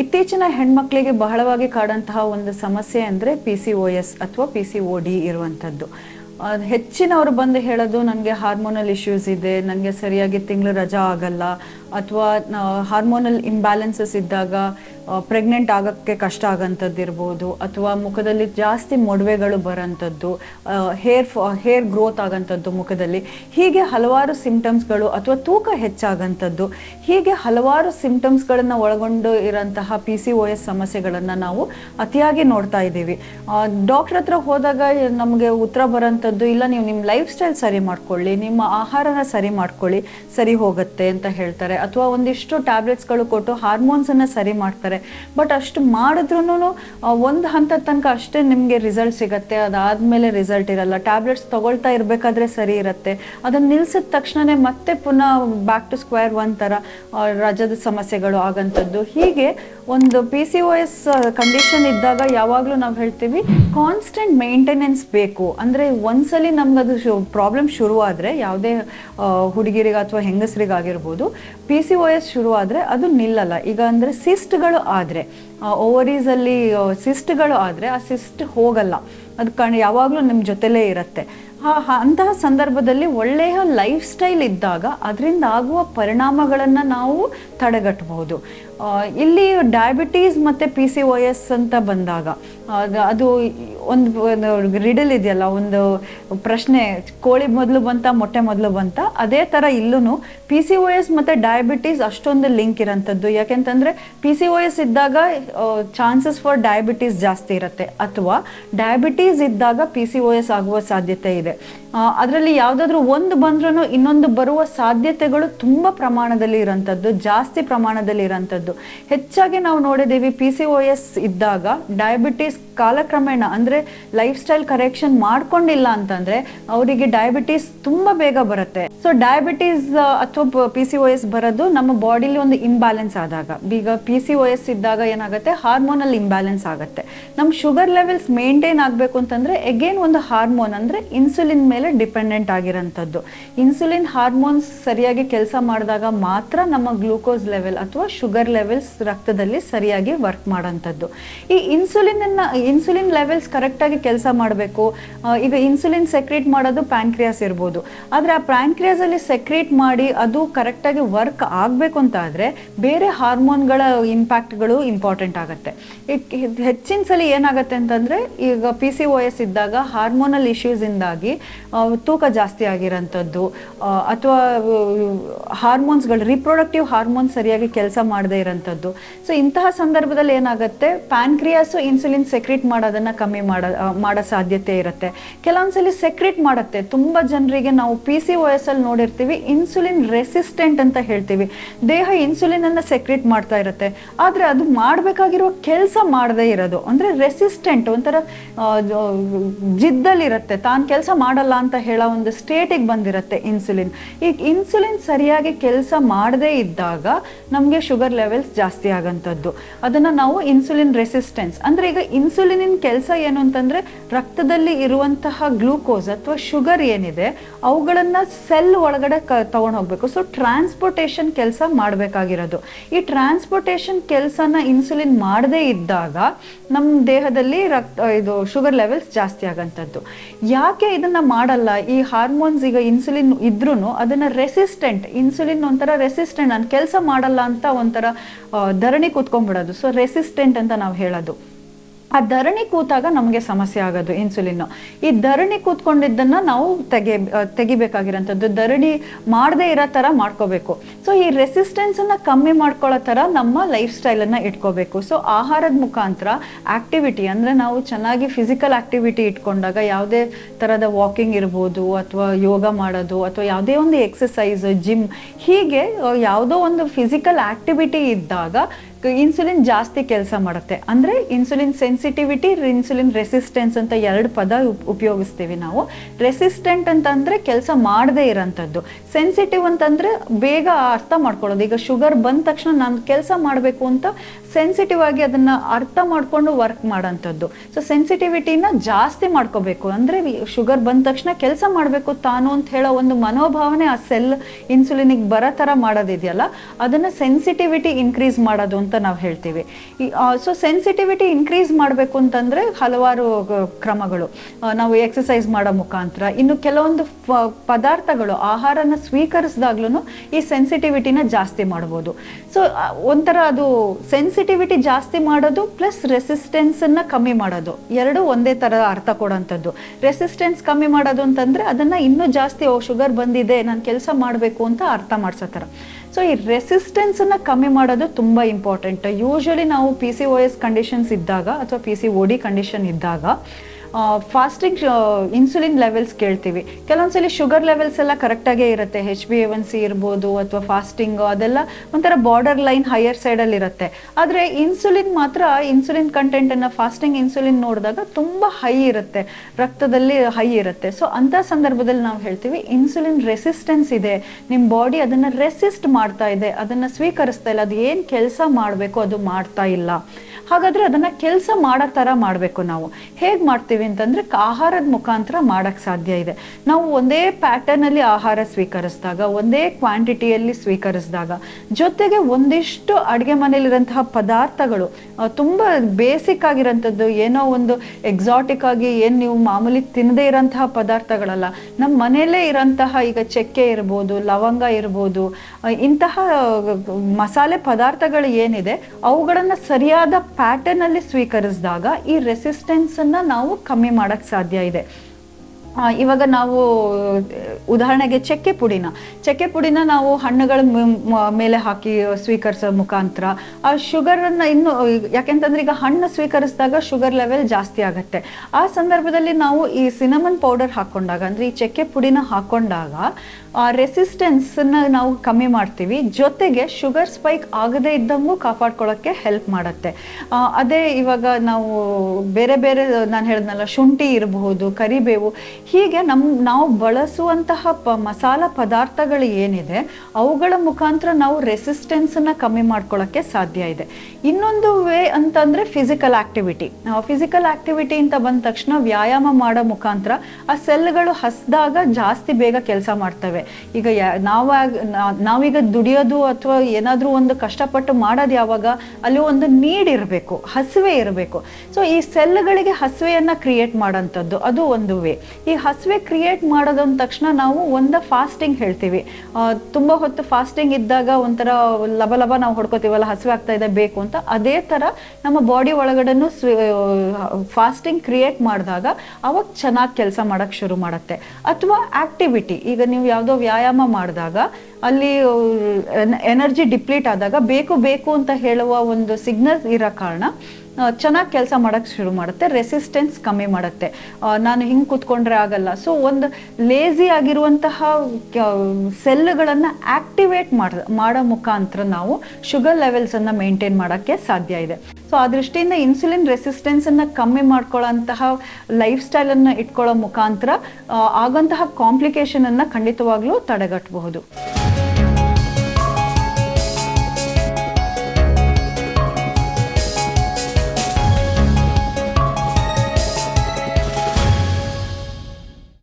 ಇತ್ತೀಚಿನ ಹೆಣ್ಮಕ್ಳಿಗೆ ಬಹಳವಾಗಿ ಕಾಡಂತಹ ಒಂದು ಸಮಸ್ಯೆ ಅಂದರೆ ಪಿ ಸಿ ಒ ಎಸ್ ಅಥವಾ ಪಿ ಸಿ ಒ ಡಿ ಇರುವಂಥದ್ದು. ಹೆಚ್ಚಿನವರು ಬಂದು ಹೇಳೋದು ನನಗೆ ಹಾರ್ಮೋನಲ್ ಇಶ್ಯೂಸ್ ಇದೆ ನನಗೆ ಸರಿಯಾಗಿ ತಿಂಗಳು ರಜಾ ಆಗಲ್ಲ. ಅಥವಾ ಹಾರ್ಮೋನಲ್ ಇಂಬ್ಯಾಲೆನ್ಸಸ್ ಇದ್ದಾಗ ಪ್ರೆಗ್ನೆಂಟ್ ಆಗೋಕ್ಕೆ ಕಷ್ಟ ಆಗೋಂಥದ್ದು ಇರ್ಬೋದು, ಅಥವಾ ಮುಖದಲ್ಲಿ ಜಾಸ್ತಿ ಮೊಡವೆಗಳು ಬರೋಂಥದ್ದು ಹೇರ್ ಹೇರ್ ಗ್ರೋತ್ ಆಗೋಂಥದ್ದು ಮುಖದಲ್ಲಿ, ಹೀಗೆ ಹಲವಾರು ಸಿಂಟಮ್ಸ್ಗಳು ಅಥವಾ ತೂಕ ಹೆಚ್ಚಾಗಂಥದ್ದು, ಹೀಗೆ ಹಲವಾರು ಸಿಂಪ್ಟಮ್ಸ್ಗಳನ್ನು ಒಳಗೊಂಡು ಇರೋಂತಹ ಪಿ ಸಿ ಒ ಎಸ್ ಸಮಸ್ಯೆಗಳನ್ನು ನಾವು ಅತಿಯಾಗಿ ನೋಡ್ತಾ ಇದ್ದೀವಿ. ಡಾಕ್ಟ್ರ್ ಹತ್ರ ಹೋದಾಗ ನಮಗೆ ಉತ್ತರ ಬರೋಂಥದ್ದು, ಇಲ್ಲ, ನೀವು ನಿಮ್ಮ ಲೈಫ್ ಸ್ಟೈಲ್ ಸರಿ ಮಾಡ್ಕೊಳ್ಳಿ, ನಿಮ್ಮ ಆಹಾರನ ಸರಿ ಮಾಡ್ಕೊಳ್ಳಿ, ಸರಿ ಹೋಗುತ್ತೆ ಅಂತ ಹೇಳ್ತಾರೆ. ಅಥವಾ ಒಂದಿಷ್ಟು ಟ್ಯಾಬ್ಲೆಟ್ಸ್ಗಳು ಕೊಟ್ಟು ಹಾರ್ಮೋನ್ಸನ್ನು ಸರಿ ಮಾಡ್ತಾರೆ. ಬಟ್ ಅಷ್ಟು ಮಾಡಿದ್ರೂ ಒಂದು ಹಂತದ ತನಕ ಅಷ್ಟೇ ನಿಮಗೆ ರಿಸಲ್ಟ್ ಸಿಗುತ್ತೆ. ಅದಾದಮೇಲೆ ರಿಸಲ್ಟ್ ಇರಲ್ಲ. ಟ್ಯಾಬ್ಲೆಟ್ಸ್ ತಗೊಳ್ತಾ ಇರಬೇಕಾದ್ರೆ ಸರಿ ಇರುತ್ತೆ. ಅದನ್ನು ನಿಲ್ಸಿದ ತಕ್ಷಣನೇ ಮತ್ತೆ ಪುನಃ ಬ್ಯಾಕ್ ಟು ಸ್ಕ್ವೇರ್ ಒನ್ ಥರ ರಜದ ಸಮಸ್ಯೆಗಳು ಆಗಂಥದ್ದು. ಹೀಗೆ ಒಂದು P C O S condition ಇದ್ದಾಗ ಯಾವಾಗಲೂ ನಾವು ಹೇಳ್ತೀವಿ ಕಾನ್ಸ್ಟೆಂಟ್ ಮೇಂಟೆನೆನ್ಸ್ ಬೇಕು. ಅಂದರೆ ಒಂದ್ಸಲಿ ನಮ್ಗೆ ಪ್ರಾಬ್ಲಮ್ ಶುರುವಾದರೆ, ಯಾವುದೇ ಹುಡುಗಿರಿಗೆ ಅಥವಾ ಹೆಂಗಸರಿಗಾಗಿರ್ಬೋದು ಪಿ ಸಿ ಒ ಎಸ್ ಶುರು ಆದರೆ ಅದು ನಿಲ್ಲಲ್ಲ. ಈಗ ಅಂದರೆ ಸಿಸ್ಟ್ಗಳು ಆದರೆ ಓವರೀಸಲ್ಲಿ ಸಿಸ್ಟ್ಗಳು ಆದರೆ ಆ ಸಿಸ್ಟ್ ಹೋಗಲ್ಲ. ಅದು ಕಣ್ ಯಾವಾಗಲೂ ನಿಮ್ಮ ಜೊತೆಲೇ ಇರುತ್ತೆ. ಅಂತಹ ಸಂದರ್ಭದಲ್ಲಿ ಒಳ್ಳೆಯ ಲೈಫ್ ಸ್ಟೈಲ್ ಇದ್ದಾಗ ಅದರಿಂದ ಆಗುವ ಪರಿಣಾಮಗಳನ್ನು ನಾವು ತಡೆಗಟ್ಟಬಹುದು. ಇಲ್ಲಿ ಡಯಾಬಿಟೀಸ್ ಮತ್ತು ಪಿ ಸಿ ಒ ಎಸ್ ಅಂತ ಬಂದಾಗ ಅದು- ಒಂದು ರಿಡಲ್ ಇದೆಯಲ್ಲ, ಒಂದು ಪ್ರಶ್ನೆ, ಕೋಳಿ ಮೊದಲು ಬಂತ, ಮೊಟ್ಟೆ ಮೊದಲು ಬಂತ, ಅದೇ ಥರ ಇಲ್ಲೂ ಪಿ ಸಿ ಒ ಎಸ್ ಮತ್ತು ಡಯಾಬಿಟೀಸ್ ಅಷ್ಟೊಂದು ಲಿಂಕ್ ಇರೋಂಥದ್ದು. ಯಾಕೆಂತಂದರೆ ಪಿ ಸಿ ಒ ಎಸ್ ಇದ್ದಾಗ ಚಾನ್ಸಸ್ ಫಾರ್ ಡಯಾಬಿಟೀಸ್ ಜಾಸ್ತಿ ಇರುತ್ತೆ. ಅಥವಾ ಡಯಾಬಿಟೀಸ್ ಇದ್ದಾಗ ಪಿ ಸಿ ಒ ಎಸ್ ಆಗುವ ಸಾಧ್ಯತೆ ಇದೆ. ಅದರಲ್ಲಿ ಯಾವುದಾದ್ರೂ ಒಂದು ಬಂದ್ರೂ ಇನ್ನೊಂದು ಬರುವ ಸಾಧ್ಯತೆಗಳು ತುಂಬ ಪ್ರಮಾಣದಲ್ಲಿ ಇರೋಂಥದ್ದು, ಜಾಸ್ತಿ ಪ್ರಮಾಣದಲ್ಲಿ ಇರೋಂಥದ್ದು. ಹೆಚ್ಚಾಗಿ ನಾವು ನೋಡಿದ್ದೀವಿ ಪಿ ಸಿ ಒ ಎಸ್ ಇದ್ದಾಗ ಡಯಾಬಿಟೀಸ್ ಕಾಲಕ್ರಮೇಣ ಅಂದರೆ ಲೈಫ್ ಸ್ಟೈಲ್ ಕರೆಕ್ಷನ್ ಮಾಡ್ಕೊಂಡಿಲ್ಲ ಅಂತಂದರೆ ಅವರಿಗೆ ಡಯಾಬಿಟೀಸ್ ತುಂಬ ಬೇಗ ಬರುತ್ತೆ. ಸೊ ಡಯಾಬಿಟೀಸ್ ಅಥವಾ ಪಿ ಸಿ ಒ ಎಸ್ ಬರೋದು ನಮ್ಮ ಬಾಡಿಲಿ ಒಂದು ಇಂಬ್ಯಾಲೆನ್ಸ್ ಆದಾಗ. ಈಗ ಪಿ ಸಿ ಒ ಎಸ್ ಇದ್ದಾಗ ಏನಾಗುತ್ತೆ? ಹಾರ್ಮೋನಲ್ ಇಂಬ್ಯಾಲೆನ್ಸ್ ಆಗುತ್ತೆ. ನಮ್ಮ ಶುಗರ್ ಲೆವೆಲ್ಸ್ ಮೇಂಟೈನ್ ಆಗಬೇಕು ಅಂತಂದರೆ ಎಗೇನ್ ಒಂದು ಹಾರ್ಮೋನ್ ಅಂದರೆ ಇನ್ಸುಲಿನ್ ಮೇಲೆ ಡಿಪೆಂಡೆಂಟ್ ಆಗಿರೋಂಥದ್ದು. ಇನ್ಸುಲಿನ್ ಹಾರ್ಮೋನ್ಸ್ ಸರಿಯಾಗಿ ಕೆಲಸ ಮಾಡಿದಾಗ ಮಾತ್ರ ನಮ್ಮ ಗ್ಲೂಕೋಸ್ ಲೆವೆಲ್ ಅಥವಾ ಶುಗರ್ ಲೆವೆಲ್ಸ್ ರಕ್ತದಲ್ಲಿ ಸರಿಯಾಗಿ ವರ್ಕ್ ಮಾಡೋಂಥದ್ದು. ಈ ಇನ್ಸುಲಿನನ್ನು, ಇನ್ಸುಲಿನ್ ಲೆವೆಲ್ಸ್ ಕರೆಕ್ಟಾಗಿ ಕೆಲಸ ಮಾಡಬೇಕು. ಈಗ ಇನ್ಸುಲಿನ್ ಸೆಕ್ರೇಟ್ ಮಾಡೋದು ಪ್ಯಾಂಕ್ರಿಯಾಸ್ ಇರ್ಬೋದು. ಆದರೆ ಆ ಪ್ಯಾಂಕ್ರಿಯಾಸಲ್ಲಿ ಸೆಕ್ರೇಟ್ ಮಾಡಿ ಅದು ಕರೆಕ್ಟಾಗಿ ವರ್ಕ್ ಆಗಬೇಕು ಅಂತ ಆದರೆ ಬೇರೆ ಹಾರ್ಮೋನ್ಗಳ ಇಂಪ್ಯಾಕ್ಟ್ಗಳು ಇಂಪಾರ್ಟೆಂಟ್ ಆಗುತ್ತೆ. ಹೆಚ್ಚಿನ ಸಲ ಏನಾಗುತ್ತೆ ಅಂತಂದರೆ ಈಗ ಪಿ ಸಿ ಓ ಎಸ್ ಇದ್ದಾಗ ಹಾರ್ಮೋನಲ್ ಇಶ್ಯೂಸಿಂದಾಗಿ ತೂಕ ಜಾಸ್ತಿ ಆಗಿರೋಂಥದ್ದು ಅಥವಾ ಹಾರ್ಮೋನ್ಸ್ಗಳು ರಿಪ್ರೊಡಕ್ಟಿವ್ ಹಾರ್ಮೋನ್ಸ್ ಸರಿಯಾಗಿ ಕೆಲಸ ಮಾಡದೇ ಇರೋಂಥದ್ದು. ಸೊ ಇಂತಹ ಸಂದರ್ಭದಲ್ಲಿ ಏನಾಗುತ್ತೆ ಪ್ಯಾನ್ಕ್ರಿಯಾಸು ಇನ್ಸುಲಿನ್ ಸೆಕ್ರೆಟ್ ಮಾಡೋದನ್ನು ಕಮ್ಮಿ ಮಾಡೋ ಮಾಡೋ ಸಾಧ್ಯತೆ ಇರುತ್ತೆ. ಕೆಲವೊಂದ್ಸಲಿ ಸೆಕ್ರಿಟ್ ಮಾಡುತ್ತೆ. ತುಂಬ ಜನರಿಗೆ ನಾವು ಪಿ ಸಿ ಒ ಎಸ್ ಅಲ್ಲಿ ನೋಡಿರ್ತೀವಿ ಇನ್ಸುಲಿನ್ ರೆಸಿಸ್ಟೆಂಟ್ ಅಂತ ಹೇಳ್ತೀವಿ. ದೇಹ ಇನ್ಸುಲಿನ್ ಅನ್ನ ಸೆಕ್ರೆಟ್ ಮಾಡ್ತಾ ಇರುತ್ತೆ. ಆದರೆ ಅದು ಮಾಡಬೇಕಾಗಿರೋ ಕೆಲಸ ಮಾಡದೇ ಇರೋದು. ಅಂದರೆ ರೆಸಿಸ್ಟೆಂಟ್ ಒಂಥರ ಜಿದ್ದಲ್ಲಿರುತ್ತೆ. ತಾನು ಕೆಲಸ ಮಾಡಲ್ಲ ಅಂತ ಹೇಳೋ ಒಂದು ಸ್ಟೇಟಿಗೆ ಬಂದಿರುತ್ತೆ ಇನ್ಸುಲಿನ್ ಈ ಇನ್ಸುಲಿನ್ ಸರಿಯಾಗಿ ಕೆಲಸ ಮಾಡದೇ ಇದ್ದಾಗ ನಮಗೆ ಶುಗರ್ ಲೆವೆಲ್ಸ್ ಜಾಸ್ತಿ ಆಗೋಂಥದ್ದು. ಅದನ್ನು ನಾವು ಇನ್ಸುಲಿನ್ ರೆಸಿಸ್ಟೆನ್ಸ್ ಅಂದರೆ ಈಗ ಇನ್ಸುಲಿನಿನ ಕೆಲಸ ಏನು ಅಂತಂದರೆ ರಕ್ತದಲ್ಲಿ ಇರುವಂತಹ ಗ್ಲೂಕೋಸ್ ಅಥವಾ ಶುಗರ್ ಏನಿದೆ, ಅವುಗಳನ್ನು ಸೆಲ್ ಒಳಗಡೆ ಕ ಹೋಗಬೇಕು. ಸೊ ಟ್ರಾನ್ಸ್ಪೋರ್ಟೇಷನ್ ಕೆಲಸ ಮಾಡಬೇಕಾಗಿರೋದು. ಈ ಟ್ರಾನ್ಸ್ಪೋರ್ಟೇಷನ್ ಕೆಲಸನ ಇನ್ಸುಲಿನ್ ಮಾಡದೇ ಇದ್ದಾಗ ನಮ್ಮ ದೇಹದಲ್ಲಿ ರಕ್ತ, ಇದು ಶುಗರ್ ಲೆವೆಲ್ಸ್ ಜಾಸ್ತಿ ಆಗೋಂಥದ್ದು. ಯಾಕೆ ಇದನ್ನ ಮಾಡಲ್ಲ, ಈ ಹಾರ್ಮೋನ್ಸ್ ಈಗ ಇನ್ಸುಲಿನ್ ಇದ್ರೂ ಅದನ್ನ ರೆಸಿಸ್ಟೆಂಟ್ ಇನ್ಸುಲಿನ್ ಒಂಥರ ರೆಸಿಸ್ಟೆಂಟ್ ನಾನು ಕೆಲಸ ಮಾಡಲ್ಲ ಅಂತ ಒಂಥರ ಧರಣಿ ಕೂತ್ಕೊಂಡ್ಬಿಡೋದು. ಸೊ ರೆಸಿಸ್ಟೆಂಟ್ ಅಂತ ನಾವು ಹೇಳೋದು. ಆ ಧರಣಿ ಕೂತಾಗ ನಮಗೆ ಸಮಸ್ಯೆ ಆಗೋದು ಇನ್ಸುಲಿನ್ ಈ ಧರಣಿ ಕೂತ್ಕೊಂಡಿದ್ದನ್ನ ನಾವು ತೆಗೆ ತೆಗಿಬೇಕಾಗಿರೋಂಥದ್ದು. ಧರಣಿ ಮಾಡದೇ ಇರೋ ಥರ ಮಾಡ್ಕೋಬೇಕು. ಸೊ ಈ ರೆಸಿಸ್ಟೆನ್ಸ್ ಅನ್ನ ಕಮ್ಮಿ ಮಾಡ್ಕೊಳ್ಳೋ ಥರ ನಮ್ಮ ಲೈಫ್ ಸ್ಟೈಲನ್ನು ಇಟ್ಕೋಬೇಕು. ಸೊ ಆಹಾರದ ಮುಖಾಂತರ ಆಕ್ಟಿವಿಟಿ ಅಂದರೆ ನಾವು ಚೆನ್ನಾಗಿ ಫಿಸಿಕಲ್ ಆಕ್ಟಿವಿಟಿ ಇಟ್ಕೊಂಡಾಗ ಯಾವುದೇ ಥರದ ವಾಕಿಂಗ್ ಇರ್ಬೋದು, ಅಥವಾ ಯೋಗ ಮಾಡೋದು, ಅಥವಾ ಯಾವುದೇ ಒಂದು ಎಕ್ಸಸೈಸ್ ಜಿಮ್ ಹೀಗೆ ಯಾವುದೋ ಒಂದು ಫಿಸಿಕಲ್ ಆಕ್ಟಿವಿಟಿ ಇದ್ದಾಗ ಇನ್ಸುಲಿನ್ ಜಾಸ್ತಿ ಕೆಲಸ ಮಾಡುತ್ತೆ. ಅಂದರೆ ಇನ್ಸುಲಿನ್ ಸೆನ್ಸಿಟಿವಿಟಿ ಇನ್ಸುಲಿನ್ ರೆಸಿಸ್ಟೆನ್ಸ್ ಅಂತ ಎರಡು ಪದ ಉಪ್- ಉಪಯೋಗಿಸ್ತೀವಿ ನಾವು. ರೆಸಿಸ್ಟೆಂಟ್ ಅಂತಂದರೆ ಕೆಲಸ ಮಾಡದೇ ಇರೋಂಥದ್ದು. ಸೆನ್ಸಿಟಿವ್ ಅಂತಂದರೆ ಬೇಗ ಅರ್ಥ ಮಾಡ್ಕೊಳ್ಳೋದು. ಈಗ ಶುಗರ್ ಬಂದ ತಕ್ಷಣ ನಾನು ಕೆಲಸ ಮಾಡಬೇಕು ಅಂತ ಸೆನ್ಸಿಟಿವ್ ಆಗಿ ಅದನ್ನ ಅರ್ಥ ಮಾಡಿಕೊಂಡು ವರ್ಕ್ ಮಾಡೋಂಥದ್ದು. ಸೊ ಸೆನ್ಸಿಟಿವಿಟಿನ ಜಾಸ್ತಿ ಮಾಡ್ಕೋಬೇಕು. ಅಂದ್ರೆ ಶುಗರ್ ಬಂದ ತಕ್ಷಣ ಕೆಲಸ ಮಾಡಬೇಕು ತಾನು ಅಂತ ಹೇಳೋ ಒಂದು ಮನೋಭಾವನೆ ಆ ಸೆಲ್ ಇನ್ಸುಲಿನಿಗೆ ಬರೋ ಥರ ಮಾಡೋದಿದೆಯಲ್ಲ, ಅದನ್ನು ಸೆನ್ಸಿಟಿವಿಟಿ ಇನ್ಕ್ರೀಸ್ ಮಾಡೋದು ಅಂತ ನಾವು ಹೇಳ್ತೀವಿ. ಸೊ ಸೆನ್ಸಿಟಿವಿಟಿ ಇನ್ಕ್ರೀಸ್ ಮಾಡಬೇಕು ಅಂತಂದ್ರೆ ಹಲವಾರು ಕ್ರಮಗಳು. ನಾವು ಎಕ್ಸಸೈಸ್ ಮಾಡೋ ಮುಖಾಂತರ, ಇನ್ನು ಕೆಲವೊಂದು ಪದಾರ್ಥಗಳು, ಆಹಾರನ ಸ್ವೀಕರಿಸಿದಾಗ್ಲೂ ಈ ಸೆನ್ಸಿಟಿವಿಟಿನ ಜಾಸ್ತಿ ಮಾಡ್ಬೋದು. ಸೊ ಒಂಥರ ಅದು ಸೆನ್ಸಿಟಿವಿಟಿ ಜಾಸ್ತಿ ಮಾಡೋದು ಪ್ಲಸ್ ರೆಸಿಸ್ಟೆನ್ಸನ್ನು ಕಮ್ಮಿ ಮಾಡೋದು. ಎರಡು ಒಂದೇ ಥರ ಅರ್ಥ ಕೊಡೋಂಥದ್ದು. ರೆಸಿಸ್ಟೆನ್ಸ್ ಕಮ್ಮಿ ಮಾಡೋದು ಅಂತಂದರೆ ಅದನ್ನು ಇನ್ನೂ ಜಾಸ್ತಿ, ಓ ಶುಗರ್ ಬಂದಿದೆ, ನಾನು ಕೆಲಸ ಮಾಡಬೇಕು ಅಂತ ಅರ್ಥ ಮಾಡಿಸೋ ಥರ. ಸೊ ಈ ರೆಸಿಸ್ಟೆನ್ಸನ್ನು ಕಮ್ಮಿ ಮಾಡೋದು ತುಂಬ ಇಂಪಾರ್ಟೆಂಟ್ ಯೂಶ್ವಲಿ ನಾವು P C O S conditions ಇದ್ದಾಗ ಅಥವಾ P C O D condition ಇದ್ದಾಗ ಫಾಸ್ಟಿಂಗ್ ಇನ್ಸುಲಿನ್ ಲೆವೆಲ್ಸ್ ಕೇಳ್ತೀವಿ. ಕೆಲವೊಂದ್ಸಲಿ ಶುಗರ್ ಲೆವೆಲ್ಸ್ ಎಲ್ಲ ಕರೆಕ್ಟಾಗೇ ಇರುತ್ತೆ. H B A one C ಇರ್ಬೋದು ಅಥವಾ ಫಾಸ್ಟಿಂಗ್ ಅದೆಲ್ಲ ಒಂಥರ ಬಾರ್ಡರ್ ಲೈನ್ ಹೈಯರ್ ಸೈಡಲ್ಲಿ ಇರುತ್ತೆ. ಆದರೆ ಇನ್ಸುಲಿನ್ ಮಾತ್ರ ಇನ್ಸುಲಿನ್ ಕಂಟೆಂಟನ್ನು ಫಾಸ್ಟಿಂಗ್ ಇನ್ಸುಲಿನ್ ನೋಡಿದಾಗ ತುಂಬ ಹೈ ಇರುತ್ತೆ. ರಕ್ತದಲ್ಲಿ ಹೈ ಇರುತ್ತೆ. ಸೊ ಅಂಥ ಸಂದರ್ಭದಲ್ಲಿ ನಾವು ಹೇಳ್ತೀವಿ ಇನ್ಸುಲಿನ್ ರೆಸಿಸ್ಟೆನ್ಸ್ ಇದೆ. ನಿಮ್ಮ ಬಾಡಿ ಅದನ್ನು ರೆಸಿಸ್ಟ್ ಮಾಡ್ತಾ ಇದೆ. ಅದನ್ನು ಸ್ವೀಕರಿಸ್ತಾ ಇಲ್ಲ. ಅದು ಏನು ಕೆಲಸ ಮಾಡಬೇಕು, ಅದು ಮಾಡ್ತಾ ಇಲ್ಲ. ಹಾಗಾದ್ರೆ ಅದನ್ನ ಕೆಲಸ ಮಾಡೋ ಥರ ಮಾಡಬೇಕು ನಾವು. ಹೇಗೆ ಮಾಡ್ತೀವಿ ಅಂತಂದ್ರೆ ಆಹಾರದ ಮುಖಾಂತರ ಮಾಡಕ್ ಸಾಧ್ಯ ಇದೆ. ನಾವು ಒಂದೇ ಪ್ಯಾಟರ್ನ್ ಅಲ್ಲಿ ಆಹಾರ ಸ್ವೀಕರಿಸಿದಾಗ, ಒಂದೇ ಕ್ವಾಂಟಿಟಿಯಲ್ಲಿ ಸ್ವೀಕರಿಸಿದಾಗ, ಜೊತೆಗೆ ಒಂದಿಷ್ಟು ಅಡುಗೆ ಮನೆಯಲ್ಲಿರುವಂತಹ ಪದಾರ್ಥಗಳು ತುಂಬಾ ಬೇಸಿಕ್ ಆಗಿರೋಂಥದ್ದು, ಏನೋ ಒಂದು ಎಕ್ಸಾಟಿಕ್ ಆಗಿ ಏನು ನೀವು ಮಾಮೂಲಿ ತಿನ್ನದೇ ಇರೋಂತಹ ಪದಾರ್ಥಗಳಲ್ಲ. ನಮ್ಮ ಮನೆಯಲ್ಲೇ ಇರೋಂತಹ ಈಗ ಚಕ್ಕೆ ಇರ್ಬೋದು, ಲವಂಗ ಇರ್ಬೋದು ಇಂತಹ ಮಸಾಲೆ ಪದಾರ್ಥಗಳು ಏನಿದೆ, ಅವುಗಳನ್ನು ಸರಿಯಾದ ಪ್ಯಾಟರ್ನ್ ಅಲ್ಲಿ ಸ್ವೀಕರಿಸಿದಾಗ ಈ ರೆಸಿಸ್ಟೆನ್ಸನ್ನು ನಾವು ಕಮ್ಮಿ ಮಾಡೋಕ್ಕೆ ಸಾಧ್ಯ ಇದೆ. ಇವಾಗ ನಾವು, ಉದಾಹರಣೆಗೆ ಚಕ್ಕೆ ಪುಡಿನ. ಚಕ್ಕೆ ಪುಡಿನ ನಾವು ಹಣ್ಣುಗಳ ಮೇಲೆ ಹಾಕಿ, ಸ್ವೀಕರಿಸೋ ಮುಖಾಂತರ, ಆ ಶುಗರನ್ನು ಇನ್ನು, ಯಾಕೆಂತಂದ್ರೆ ಈಗ ಹಣ್ಣು ಸ್ವೀಕರಿಸಿದಾಗ ಶುಗರ್ ಲೆವೆಲ್ ಜಾಸ್ತಿ ಆಗುತ್ತೆ. ಆ ಸಂದರ್ಭದಲ್ಲಿ ನಾವು ಈ ಸಿನಮನ್ ಪೌಡರ್ ಹಾಕೊಂಡಾಗ, ಅಂದ್ರೆ ಈ ಚಕ್ಕೆ ಪುಡಿನ ಹಾಕೊಂಡಾಗ, ಆ ರೆಸಿಸ್ಟೆನ್ಸನ್ನ ನಾವು ಕಮ್ಮಿ ಮಾಡ್ತೀವಿ. ಜೊತೆಗೆ ಶುಗರ್ ಸ್ಪೈಕ್ ಆಗದೇ ಇದ್ದಂಗೂ ಕಾಪಾಡ್ಕೊಳ್ಳೋಕ್ಕೆ ಹೆಲ್ಪ್ ಮಾಡುತ್ತೆ. ಅದೇ ಇವಾಗ ನಾವು ಬೇರೆ ಬೇರೆ, ನಾನು ಹೇಳಿದ್ನಲ್ಲ, ಶುಂಠಿ ಇರಬಹುದು, ಕರಿಬೇವು ಹೀಗೆ ನಮ್, ನಾವು ಬಳಸುವಂತಹ ಪ, ಮಸಾಲ ಪದಾರ್ಥಗಳು ಏನಿದೆ, ಅವುಗಳ ಮುಖಾಂತರ ನಾವು ರೆಸಿಸ್ಟೆನ್ಸನ್ನು ಕಮ್ಮಿ ಮಾಡ್ಕೊಳ್ಳೋಕ್ಕೆ ಸಾಧ್ಯ ಇದೆ. ಇನ್ನೊಂದು ವೇ ಅಂತಂದ್ರೆ ಫಿಸಿಕಲ್ ಆಕ್ಟಿವಿಟಿ ಫಿಸಿಕಲ್ ಆಕ್ಟಿವಿಟಿ ಅಂತ ಬಂದ ತಕ್ಷಣ ವ್ಯಾಯಾಮ ಮಾಡೋ ಮುಖಾಂತರ ಆ ಸೆಲ್ಗಳು ಹಸ್ದಾಗ ಜಾಸ್ತಿ ಬೇಗ ಕೆಲಸ ಮಾಡ್ತವೆ. ಈಗ ಯಾ- ನಾವಾಗ ನಾವೀಗ ದುಡಿಯೋದು ಅಥವಾ ಏನಾದರೂ ಒಂದು ಕಷ್ಟಪಟ್ಟು ಮಾಡೋದು ಯಾವಾಗ ಅಲ್ಲಿ ಒಂದು ನೀಡ್ ಇರಬೇಕು, ಹಸಿವೆ ಇರಬೇಕು. ಸೊ ಈ ಸೆಲ್ಗಳಿಗೆ ಹಸಿವೆಯನ್ನು ಕ್ರಿಯೇಟ್ ಮಾಡೋಂಥದ್ದು ಅದು ಒಂದು ವೇ. ಈ ಹಸಿವೆ ಕ್ರಿಯೇಟ್ ಮಾಡೋದಂದ ತಕ್ಷಣ ನಾವು ಒಂದು ಫಾಸ್ಟಿಂಗ್ ಹೇಳ್ತೀವಿ. ತುಂಬ ಹೊತ್ತು ಫಾಸ್ಟಿಂಗ್ ಇದ್ದಾಗ ಒಂಥರ ಲಬ ಲಬ ನಾವು ಹೊಡ್ಕೋತೀವಲ್ಲ, ಹಸಿವೆ ಆಗ್ತಾ ಇದೆ, ಬೇಕು ಅಂತ. ಅದೇ ಥರ ನಮ್ಮ ಬಾಡಿ ಒಳಗಡೆನೂ ಫಾಸ್ಟಿಂಗ್ ಕ್ರಿಯೇಟ್ ಮಾಡಿದಾಗ ಅವಾಗ ಚೆನ್ನಾಗಿ ಕೆಲಸ ಮಾಡೋಕ್ಕೆ ಶುರು ಮಾಡುತ್ತೆ. ಅಥವಾ ಆಕ್ಟಿವಿಟಿ ಈಗ ನೀವು ಯಾವುದೋ ವ್ಯಾಯಾಮ ಮಾಡಿದಾಗ ಅಲ್ಲಿ ಎನರ್ಜಿ ಡಿಪ್ಲೀಟ್ ಆದಾಗ ಬೇಕು ಬೇಕು ಅಂತ ಹೇಳುವ ಒಂದು ಸಿಗ್ನಲ್ ಇರೋ ಕಾರಣ ಚೆನ್ನಾಗಿ ಕೆಲಸ ಮಾಡೋಕ್ಕೆ ಶುರು ಮಾಡುತ್ತೆ ರೆಸಿಸ್ಟೆನ್ಸ್ ಕಮ್ಮಿ ಮಾಡುತ್ತೆ. ನಾನು ಹಿಂಗೆ ಕೂತ್ಕೊಂಡ್ರೆ ಆಗಲ್ಲ. ಸೊ ಒಂದು ಲೇಸಿ ಆಗಿರುವಂತಹ ಸೆಲ್ಗಳನ್ನು ಆಕ್ಟಿವೇಟ್ ಮಾಡ, ಮಾಡೋ ಮುಖಾಂತರ ನಾವು ಶುಗರ್ ಲೆವೆಲ್ಸನ್ನು ಮೇಂಟೈನ್ ಮಾಡೋಕ್ಕೆ ಸಾಧ್ಯ ಇದೆ. ಸೊ ಆ ದೃಷ್ಟಿಯಿಂದ ಇನ್ಸುಲಿನ್ ರೆಸಿಸ್ಟೆನ್ಸನ್ನು ಕಮ್ಮಿ ಮಾಡ್ಕೊಳ್ಳೋಂತಹ ಲೈಫ್ ಸ್ಟೈಲನ್ನು ಇಟ್ಕೊಳ್ಳೋ ಮುಖಾಂತರ ಆಗಂತಹ ಕಾಂಪ್ಲಿಕೇಶನನ್ನು ಖಂಡಿತವಾಗ್ಲೂ ತಡೆಗಟ್ಟಬಹುದು